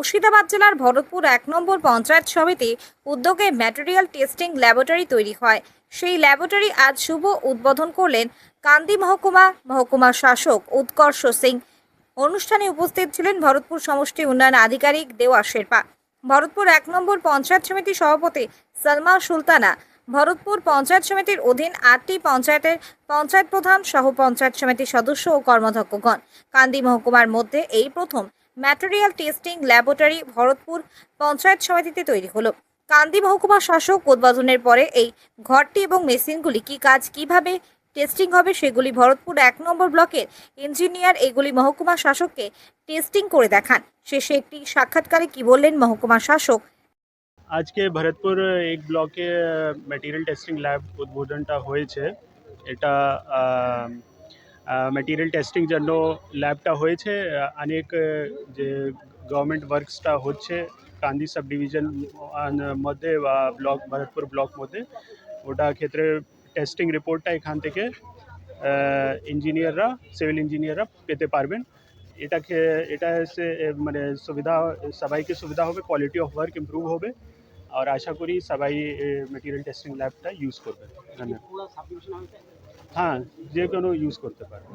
মুর্শিদাবাদ জেলার ভরতপুর এক নম্বর পঞ্চায়েত সমিতি উদ্যোগে ম্যাটেরিয়াল টেস্টিং ল্যাবরেটরি তৈরি হয়। সেই ল্যাবরেটরি আজ শুভ উদ্বোধন করলেন কান্দি মহকুমা মহকুমা শাসক উৎকর্ষ সিং। অনুষ্ঠানে উপস্থিত ছিলেন ভরতপুর সমষ্টি উন্নয়ন আধিকারিক দেওয়া শেরপা। ভরতপুর এক নম্বর পঞ্চায়েত সমিতি সভাপতি সালমা সুলতানা। ভরতপুর পঞ্চায়েত সমিতির অধীন আটটি পঞ্চায়েতের পঞ্চায়েত প্রধান সহ পঞ্চায়েত সমিতির সদস্য ও কর্মধ্যক্ষগণ। কান্দি মহকুমার মধ্যে এই প্রথম material testing laboratory Bharatpur panchayat সমিতিতে তৈরি হলো। কান্দি মহকুমা শাসক উদ্বোধনের পরে এই ঘরটি এবং মেশিনগুলি কি কাজ কীভাবে টেস্টিং হবে সেগুলি ভরতপুর এক নম্বর ব্লকের ইঞ্জিনিয়ার এগুলি মহকুমা শাসককে টেস্টিং করে দেখান। শেষে একটি সাক্ষাৎকারে কি বললেন মহকুমা শাসক? আজকে ভরতপুর এক ব্লকে ম্যাটেরিয়াল টেস্টিং ল্যাব উদ্বোধনটা হয়েছে। এটা ম্যাটেরিয়াল টেস্টিং জন্য ল্যাবটা হয়েছে। অনেক যে গভর্নমেন্ট ওয়ার্কসটা হচ্ছে কান্দি সাব ডিভিশন মধ্যে বা ব্লক ভরতপুর ব্লক মধ্যে। ওটা ক্ষেত্রে টেস্টিং রিপোর্টটা এখান থেকে ইঞ্জিনিয়াররা সিভিল ইঞ্জিনিয়াররা পেতে পারবেন। এটাকে, এটা এসে মানে সুবিধা, সবাইকে সুবিধা হবে কোয়ালিটি অফ ওয়ার্ক ইমপ্রুভ হবে। আর আশা করি সবাই মেটেরিয়াল টেস্টিং ল্যাবটা ইউজ করবে। ধন্যবাদ। হ্যাঁ যে কোনো ইউজ করতে পারবে